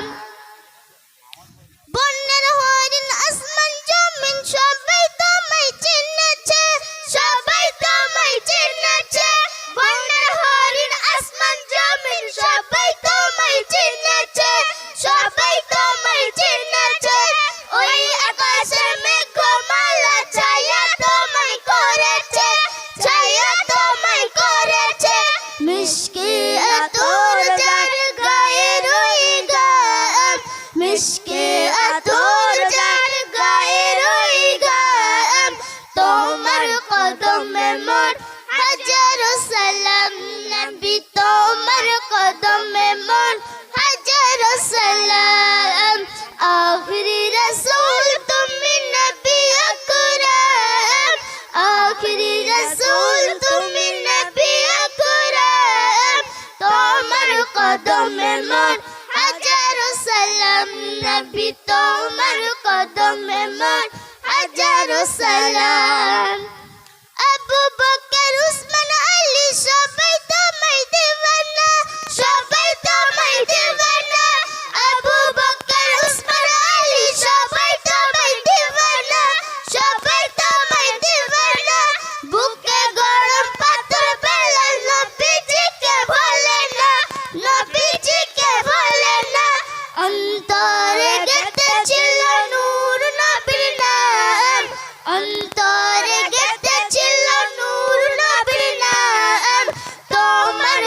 সালাম হাজারো সালাম, নবী তোমার কদমে মোর হাজারো সালাম, আখরি রসুল তুমি নবী আকরাম। আখরি রসুল তুমি নবী আকরাম। তোমার কদমে মোর হাজারো সালাম, নবী তোমার কদমে মোর হাজারো সালাম।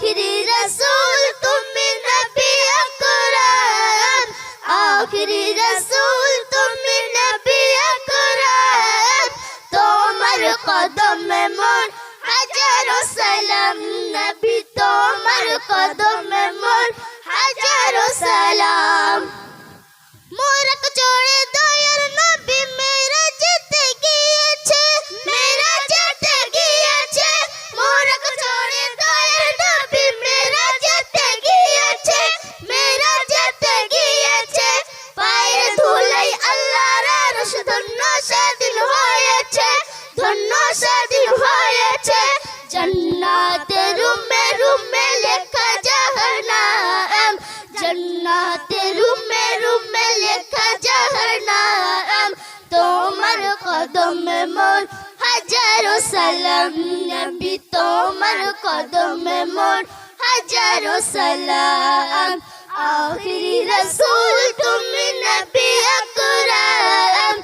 আখরি রসুল, তুমি নবী আকরাম আখরি রসুল, তুমি নবী আকরাম তোমার কদমে মোর হাজারো সালাম। নবী, তোমার কদমে মোর হাজারো সালাম। ধন্য হয়েছে জান্নাতে রুমে রুমে লেখা জাহান্নাম জান্নাতে রুমে রুমে লেখা জাহান্নাম তোমার কদমে মোর হাজারো সালাম নবী তোমার কদমে মোর হাজারো সালাম আখরি রসুল তুমি নবী আকরাম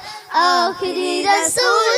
আখরি রসুল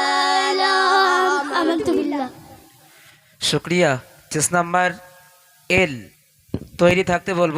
শুক্রিয়া। চেস নাম্বার এল। তৈরি থাকতে বলব